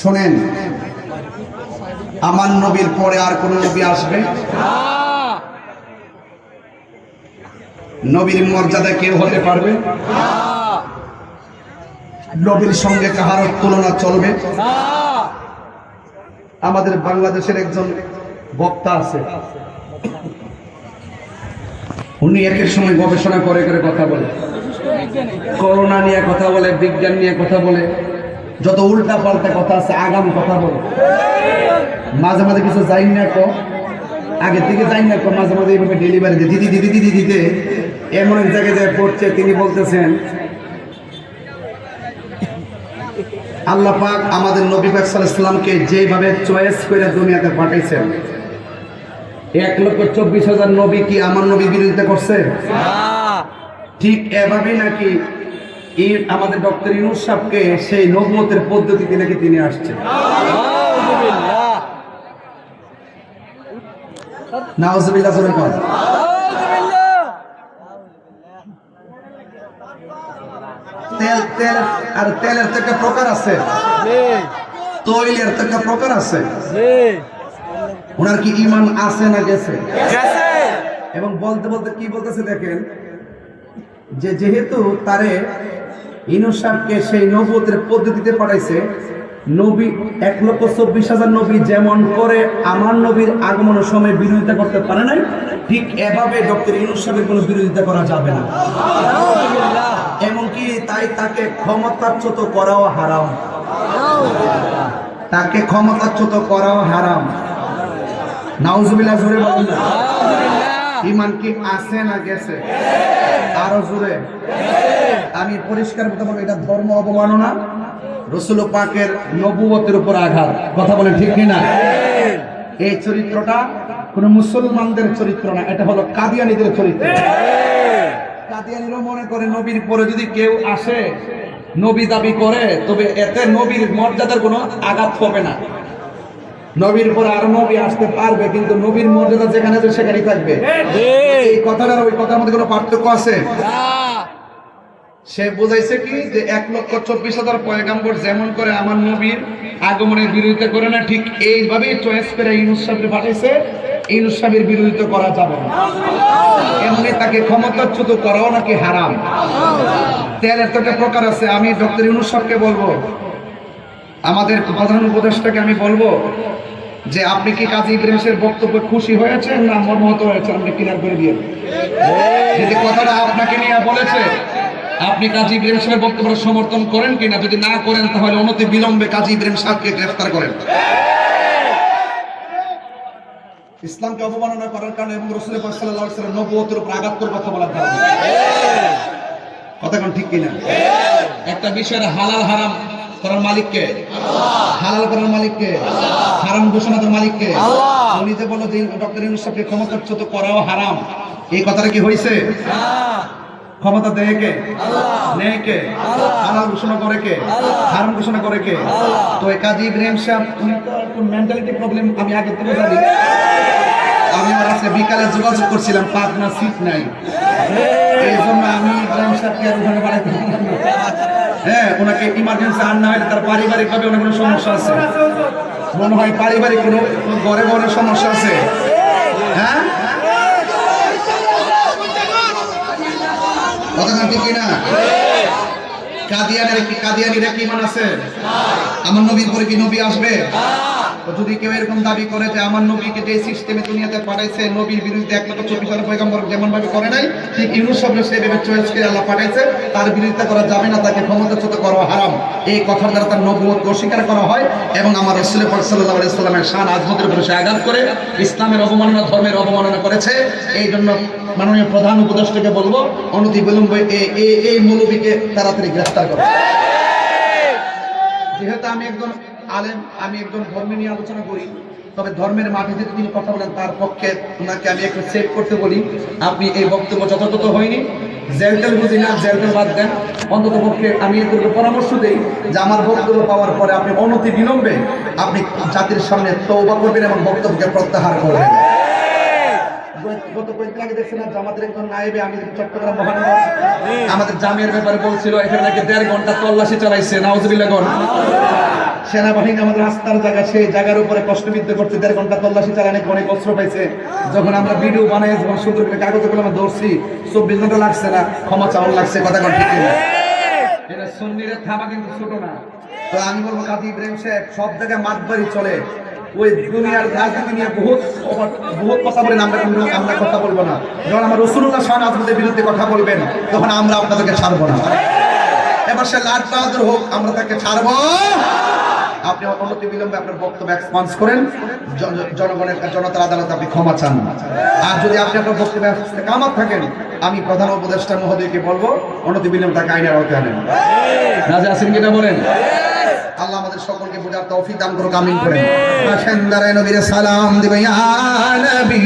শোনেন, আমার নবীর পরে আর কোন নবী আসবে? নবীর মর্যাদা কেউ হতে পারবে? নবীর সঙ্গে কাহার তুলনা চলবে? আমাদের বাংলাদেশের একজন বক্তা আছে। উনি একের সময় গবেষণা করে করে কথা বলে। করোনা নিয়ে কথা বলে, বিজ্ঞান নিয়ে কথা বলে। যত উল্টা পাল্টা কথা আছে আগাম কথা বলে। মাঝে মাঝে কিছু যাই না কো আগে থেকে যাই না কো মাঝে মাঝে এইভাবে ডেলিভারি দিয়ে দিদি দিদি দিদি দিতে এমন এক জায়গায় যায় পড়ছে তিনি বলতেছেন আল্লাহ পাক আমাদের নবী পাক সাল্লাল্লাহু আলাইহি সাল্লামকে যেভাবে চয়েস করে দুনিয়াতে পাঠাইছেন এক লক্ষ চব্বিশ হাজার নবী কি আমার নবীর বিরোধিতা করছে? ঠিক এভাবেই নাকি আমাদের ডক্টর ইনুস সাহকে সেই নবমতের পদ্ধতিতে নাকি তিনি আসছেন। নাউজুবিল্লাহ জোরে তেল তেল আর তেলের তো একটা প্রকার আছে। তৈলের তো একটা প্রকার আছে। ওনার কি ইমান আছে না গেছে। এবং বলতে বলতে কি বলতেছে দেখেন যে যেহেতু তারে ইনু সাহেবকে সেই নবুতের পদ্ধতিতে পাঠাইছে নবী এক লক্ষ চব্বিশ হাজার নবী যেমন করে আমার নবীর আগমনের সময় বিরোধিতা করতে পারে নাই ঠিক এভাবে ডক্টর সাহেবের কোনো বিরোধিতা করা যাবে না। এমনকি তাই তাকে ক্ষমতাচ্যুত করাও হারাম। তাকে ক্ষমতাচ্যুত করাও হারাম। নাউজুবিল্লাহ জোরে বলুন ইমান কি আছে না গেছে? আরও জোরে। আমি পরিষ্কার করতে বলব, এটা ধর্ম অবমাননা। রসুল পাকের নবুয়তের উপর আঘাত। কথা বলেন ঠিক কিনা? এই চরিত্রটা কোন মুসলমানদের চরিত্র না, এটা হলো কাদিয়ানিদের চরিত্র। কাদিয়ানিরও মনে করে নবীর পরে যদি কেউ আসে, নবী দাবি করে, তবে এতে নবীর মর্যাদার কোনো আঘাত হবে না। নবীর পর আর নবী আসতে পারবে কিন্তু নবীর মর্যাদা যেখানে আছে সেখানেই থাকবে। এই কথাটার ওই কথার মধ্যে কোনো পার্থক্য আছে? সে বুঝাইছে কি যে এক লক্ষ চব্বিশ হাজার পয়গাম্বর যেমন করে আমার নবীর আগমনের বিরোধিতা করে না ঠিক এইভাবেই চয়েস করে ইনুস সাহেবের পাঠাইছে। ইনুস সাহেবের বিরোধিতা করা যাবে না। এমনি তাকে ক্ষমতাচ্যুত করাও নাকি হারাম? তেলের তো একটা প্রকার আছে আমি ডক্টর ইউনুস সাহেবকে বলব আমাদের প্রধান উপদেষ্টাকে আমি বলব যে আপনি কি কাজী ইব্রাহিমের বক্তব্য খুশি হয়েছেন না মর্মাহত হয়েছেন? আপনি ক্লিয়ার করে দিয়ে যদি কথাটা আপনাকে নিয়ে বলেছে, আপনি কাজী ইব্রাহিম সাহেবের বক্তব্য সমর্থন করেন কিনা? যদি না করেন, তাহলে অনতি বিলম্বে কাজী ইব্রাহিম সাহেবকে গ্রেফতার করেন। ইসলামকে অবমাননা করার কারণে এবং রসুল সাল্লাহ নবুয়তের উপর আঘাত করে কথা বলার কারণে কথা ঠিক কিনা? একটা বিষয়ের হালাল হারাম করার মালিককে? হালাল করার মালিককে? হারাম ঘোষণা করার মালিককে? উনি যে বলো যে ডক্টর ইউনুস সাহেবকে ক্ষমতাচ্যুত করাও হারাম। এই কথাটা কি হয়েছে ক্ষমতা দেয় কে? নেয় কে? হালাল ঘোষণা করে কে? হারাম ঘোষণা করে কে? তো এই কাজী ইব্রাহিম সাহেব উনি একটু মেন্টালিটি প্রবলেম আমি আগে থেকে জানি আমি আর আজকে বিকালে যোগাযোগ করছিলাম সিট নাই। এই জন্য আমি ইব্রাহিম সাহেবকে আর ওখানে বাড়াইতে। হ্যাঁ ওনাকে ইমার্জেন্সি আর না হলে তার পারিবারিক ভাবে অনেক সমস্যা আছে। মনে হয় পারিবারিক কোনো ঘরে ঘরে সমস্যা আছে। হ্যাঁ? কথা ঠিক কিনা কাদিয়ানের কি কাদিয়ানির একটি ইমান আছে? আমার নবীর পরে কি নবী আসবে? যদি কেউ এরকম দাবি করে যে আমার নবীকে যে সিস্টেমে দুনিয়াতে পাঠাইছে, নবীর বিরুদ্ধে এক লক্ষ চব্বিশ হাজার পয়গম্বর যেমন ভাবে করে নাই, ঠিক ইউনুস সাহেব সেভাবে চয়েস করে আল্লাহ পাঠাইছে, তার বিরুদ্ধে করা যাবে না, তাকে ক্ষমতাচ্যুত করা হারাম। এই কথার দ্বারা তার নবুয়ত অস্বীকার করা হয় এবং আমার রসুল সাল্লাহ আলাইহি সাল্লামের শান আজমতের উপরে সে আঘাত করে ইসলামের অবমাননা, ধর্মের অবমাননা করেছে। এই জন্য মাননীয় প্রধান উপদেষ্টাকে বলব অনতি বিলম্বে এই- মৌলবীকে তাড়াতাড়ি গ্রেফতার করে। যেহেতু আমি একজন আলেম, আমি একজন ধর্ম নিয়ে আলোচনা করি, তবে ধর্মের মাঠে যদি তিনি কথা বলেন, তার পক্ষে ওনাকে আমি একটু সেভ করতে বলি। আপনি এই বক্তব্য যথাযথ হয়নি। জেলটেল বুঝি না জেলটেল বাদ দেন। অন্তত পক্ষে আমি এদেরকে পরামর্শ দিই যে আমার বক্তব্য পাওয়ার পরে আপনি অনতি বিলম্বে আপনি জাতির সামনে তৌবা করবেন এবং বক্তব্যকে প্রত্যাহার করবেন। জামাতের আমি আমাদের জামিয়ার ব্যাপারে বলছিল, এখানে নাকি দেড় ঘণ্টা তল্লাশি চালাইছে, নাউজুবিল্লাহ গণ। সেনাবাহিনী আমাদের রাস্তার জায়গা সেই জায়গার উপরে কষ্টবিদ্ধ করতে দেড় ঘণ্টা তল্লাশি চালানে অনেক অস্ত্র পাইছে। যখন আমরা ভিডিও বানাই, যখন সুন্দর করে কাগজে আমরা ধরছি, চব্বিশ ঘণ্টা লাগছে না, ক্ষমা চাউল লাগছে, কথা কোন ঠিক না এটা কিন্তু ছোট না। তো আমি বলব, কাজী ইব্রাহিম সাহেব, সব জায়গায় চলে। ওই দুনিয়ার রাজনীতি নিয়ে বহুত কথা বলেন, আমরা কিন্তু আমরা কথা বলব না। যখন আমার রসুল্লাহ শাহ আজমদের বিরুদ্ধে কথা বলবেন, তখন আমরা আপনাদেরকে ছাড়বো না। এবার সে লাট বাহাদুর হোক, আমরা তাকে ছাড়বো। আপনি অনতি বিলম্বে আপনার বক্তব্য এক্সপান্স করেন। জনগণের জনতার আদালতে আপনি ক্ষমা চান। আর যদি আপনি আপনার বক্তব্য কামাত থাকেন আমি প্রধান উপদেষ্টা মহোদয়কে বলব অনতি বিলম্বে তাকে আইনের আওতায় আনেন। রাজা আসেন কিনা বলেন? আল্লাহ আমাদের সকলকে বোঝার তৌফিক দান করুক আমিন করেন। সালাম দিবে ইয়া নবী।